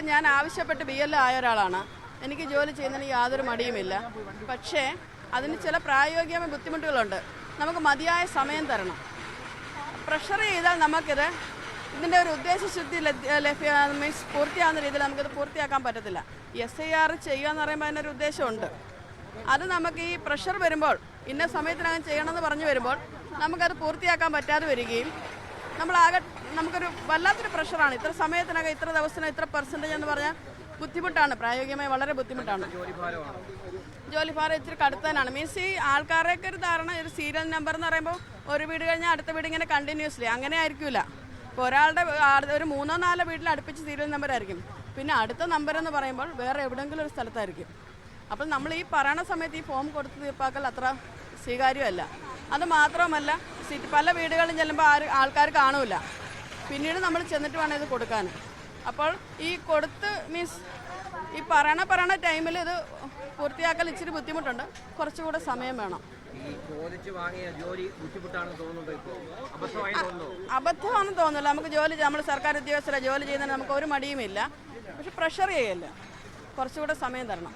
ഞാൻ ആവശ്യപ്പെട്ട് B L ആയ ഒരാളാണ്. എനിക്ക് ജോലി ചെയ്യുന്നതിന് യാതൊരു മടിയുമില്ല. പക്ഷേ അതിന് ചില പ്രായോഗികമായ ബുദ്ധിമുട്ടുകളുണ്ട്. നമുക്ക് മതിയായ സമയം തരണം. പ്രഷർ ചെയ്താൽ നമുക്കിത് ഇതിന്റെ ഒരു ഉദ്ദേശശുദ്ധി ലഭ്യ- മീൻസ് പൂർത്തിയാകുന്ന രീതിയിൽ നമുക്കിത് പൂർത്തിയാക്കാൻ പറ്റത്തില്ല. എസ് ഐ ആർ ചെയ്യുക എന്ന് പറയുമ്പോൾ അതിനൊരു ഉദ്ദേശമുണ്ട്. അത് നമുക്ക് ഈ പ്രഷർ വരുമ്പോൾ ഇന്ന സമയത്തിനകം ചെയ്യണമെന്ന് പറഞ്ഞു വരുമ്പോൾ നമുക്കത് പൂർത്തിയാക്കാൻ പറ്റാതെ വരികയും നമ്മളാകെ നമുക്കൊരു വല്ലാത്തൊരു പ്രഷറാണ്. ഇത്ര സമയത്തിനകം ഇത്ര ദിവസത്തിന് ഇത്ര പെർസെന്റേജ് എന്ന് പറഞ്ഞാൽ ബുദ്ധിമുട്ടാണ്. പ്രായോഗികമായി വളരെ ബുദ്ധിമുട്ടാണ്. ജോലി ഭാരം ഇച്ചിരി കടുത്തനാണ് മീൻസ് ഈ ആൾക്കാരൊക്കെ ഒരു ധാരണ ഒരു സീരിയൽ നമ്പർ എന്ന് പറയുമ്പോൾ ഒരു വീട് കഴിഞ്ഞാൽ അടുത്ത വീട് ഇങ്ങനെ കണ്ടിന്യൂസ്ലി അങ്ങനെ ആയിരിക്കില്ല ഇപ്പോൾ ഒരാളുടെ ഒരു മൂന്നോ നാലോ വീട്ടിൽ അടുപ്പിച്ച് സീരിയൽ നമ്പർ ആയിരിക്കും. പിന്നെ അടുത്ത നമ്പർ എന്ന് പറയുമ്പോൾ വേറെ എവിടെയെങ്കിലും ഒരു സ്ഥലത്തായിരിക്കും. അപ്പോൾ നമ്മൾ ഈ പറയണ സമയത്ത് ഈ ഫോം കൊടുത്ത് തീർപ്പാക്കൽ അത്ര സ്വീകാര്യമല്ല. അത് മാത്രമല്ല സിറ്റി. പല വീടുകളിലും ചെല്ലുമ്പോൾ ആര് ആൾക്കാർ കാണൂല. പിന്നീട് നമ്മൾ ചെന്നിട്ട് വേണം ഇത് കൊടുക്കാൻ അപ്പോൾ ഈ കൊടുത്ത് മീൻസ് ഈ പറയണ പറയണ ടൈമിൽ ഇത് പൂർത്തിയാക്കൽ ഇച്ചിരി ബുദ്ധിമുട്ടുണ്ട്. കുറച്ചുകൂടെ സമയം വേണം. അബദ്ധമാണെന്ന് തോന്നുന്നില്ല. നമുക്ക് ജോലി നമ്മൾ സർക്കാർ ഉദ്യോഗസ്ഥരെ. ജോലി ചെയ്യുന്നതിന് നമുക്ക് ഒരു മടിയുമില്ല. പക്ഷെ പ്രഷർ ചെയ്യല്ല? കുറച്ചുകൂടെ സമയം തരണം.